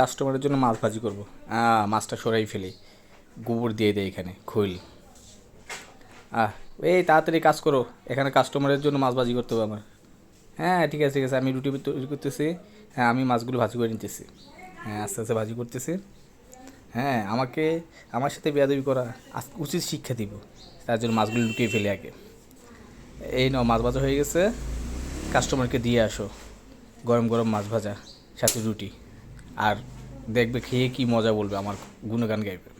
কাস্টমারের জন্য মাছ ভাজি করব। মাছটা সরাই ফেলি। গোবর দিয়ে দেয় এখানে, খৈল। আহ, এই তাড়াতাড়ি কাজ করো, এখানে কাস্টমারের জন্য মাছ ভাজি করতে হবে আমার। হ্যাঁ ঠিক আছে ঠিক আছে, আমি রুটি তৈরি করতেছি। হ্যাঁ আমি মাছগুলো ভাজি করে নিতেছি। হ্যাঁ আস্তে আস্তে ভাজি করতেছি। হ্যাঁ আমাকে, আমার সাথে বেয়াদবি করা উচিত শিক্ষা দিব। তার জন্য মাছগুলো লুকিয়ে ফেলে আগে। এই নাও, মাছ ভাজা হয়ে গেছে। কাস্টমারকে দিয়ে আসো। গরম গরম মাছ ভাজা, সাথে রুটি। আর দেখবে খেয়ে কি মজা বলবে আমার গুণগান গাইবে।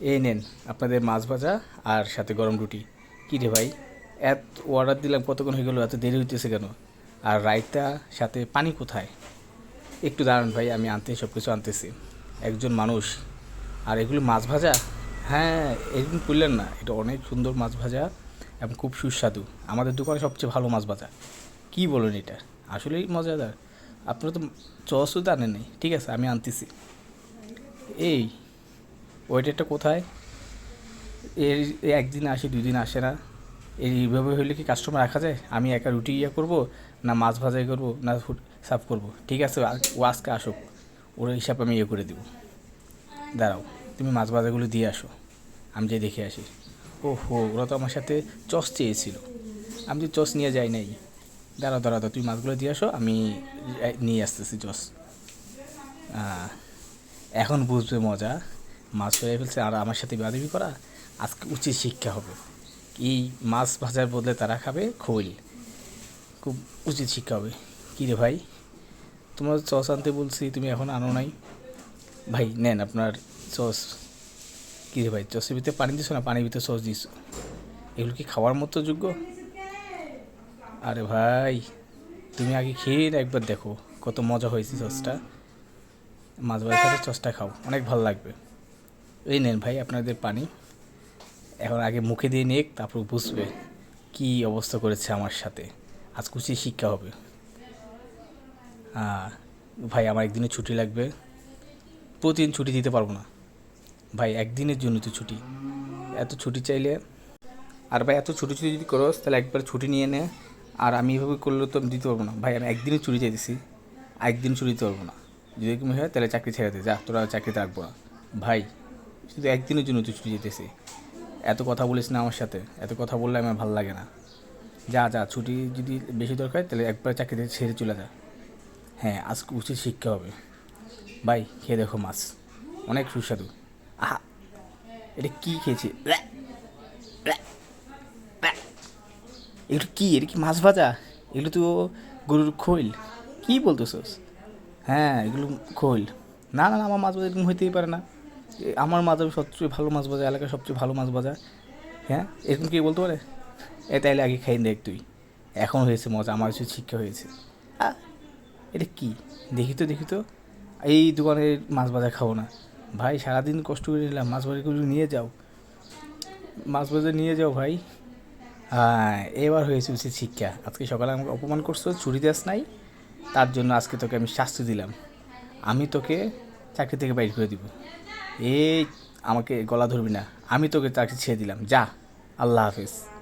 এই নেন আপনাদের মাছ ভাজা আর সাথে গরম রুটি। কী রে ভাই? এত অর্ডার দিলাম, কতক্ষণ হয়ে গেলো, এত দেরি হইতেছে কেন? আর রায়তা সাথে পানি কোথায়? একটু দাঁড়ান ভাই, আমি আনতে সব কিছু আনতেছি। একজন মানুষ। আর এগুলো মাছ ভাজা? হ্যাঁ এরকম করলেন না। এটা অনেক সুন্দর মাছ ভাজা এবং খুব সুস্বাদু। আমাদের দোকানে সবচেয়ে ভালো মাছ ভাজা। কী বলেন এটা? আসলেই মজাদার। আপনারা তো চসও তো আনেন নাই ঠিক আছে, আমি আনতেছি। এই ওয়েটারটা কোথায়? এর একদিন আসে, দুই দিন আসে না। এইভাবে হইলে কি কাস্টমার রাখা যায়? আমি একা রুটি ইয়ে করব, না মাছ ভাজাই করব, না ফুড সার্ভ করব? ঠিক আছে ও আজকে আসুক, ওর হিসাব আমি ইয়ে করে দেবো। দাঁড়াও, তুমি মাছ ভাজাগুলো দিয়ে আসো, আমি যে দেখে আসি। ও হো ওরা তো আমার সাথে চস চেয়েছিল। আমি তো চস নিয়ে যাই নাই। দাঁড়াও দাঁড়াও, তুমি মাছগুলো দিয়ে আসো আমি নিয়ে আসতেছি জস। এখন বুঝবে মজা মাছ ফেলে ফেলছে আর আমার সাথে বাদবি করা আজকে উচিত শিক্ষা হবে। এই মাছ ভাজার বদলে তারা খাবে খোল। খুব উচিত শিক্ষা হবে। কী রে ভাই? তোমার চস আনতে বলছি তুমি এখন আনো নাই। ভাই নেন আপনার চস। কী রে ভাই চসের ভিতরে পানি দিছো না? পানির ভিতরে সস দিছো। এগুলো কি খাওয়ার মতো যোগ্য? আরে ভাই তুমি আগে খেয়ে একবার দেখো কত মজা হয়েছে সসটা। মাছ ভাজার সাথে চসটা খাও অনেক ভালো লাগবে। এই নেন ভাই আপনাদের পানি। এখন আগে মুখে দিয়ে নিক তারপর বুঝবে কি অবস্থা করেছে আমার সাথে। আজ কুচি শিক্ষা হবে। আহ, ভাই আমার একদিনে ছুটি লাগবে। প্রতিদিন ছুটি দিতে পারব না। ভাই একদিনের জন্য তো ছুটি। এত ছুটি চাইলে আর ভাই এত ছুটি ছুটি যদি করোস তাহলে একবার ছুটি নিয়ে নে। আর আমি এভাবে করলে তো আমি দিতে পারব না। ভাই, আমি একদিনের ছুটি চাইতেছি একদিন চুরি দিতে পারব না। যদি এরকম হয়, তাহলে চাকরি ছেড়ে দে, যা, তোরা চাকরিতে রাখব না। ভাই, শুধু একদিনের জন্য তুই ছুটি যেতেছি এত কথা বলিস না আমার সাথে, এত কথা বললে আমার ভালো লাগে না। যা যা, ছুটি যদি বেশি দরকার তাহলে একবার চাকরিতে ছেড়ে চলে যা। হ্যাঁ আজকে উচিত শিক্ষা হবে। ভাই, খেয়ে দেখো মাছ। অনেক সুস্বাদু। আহা, এটা কী খেয়েছি? এগুলো কি? এটা কি মাছ ভাজা? এগুলো তো গরুর খৈল। কি বলতেছস? হ্যাঁ এগুলো খৈল। না না না, আমার মাছ ভাজা এরকম হইতেই পারে না। আমার মাছ ভাজা সবচেয়ে ভালো মাছ ভাজা, এলাকার সবচেয়ে ভালো মাছ ভাজা। হ্যাঁ এরকম কি বলতে পারে? এ, তাইলে আগে খাই, দেখ তুই। এখন হয়েছে মজা, আমার কিছু শিক্ষা হয়েছে। এটা কি? দেখি তো দেখি তো। এই দোকানের মাছ ভাজা খাব না। ভাই, সারাদিন কষ্ট করে নিলাম। মাছ ভাজাগুলো নিয়ে যাও। মাছ ভাজা নিয়ে যাও, ভাই। এবার হয়েছে উচিত শিক্ষা। আজকে সকালে আমাকে অপমান করছ ছুরি দেশ নাই, তার জন্য আজকে তোকে আমি শাস্তি দিলাম। আমি তোকে চাকরি থেকে বাইর করে দিব। এই আমাকে গলা ধরবি না, আমি তোকে চাকরি ছেড়ে দিলাম। যা, আল্লাহ হাফেজ।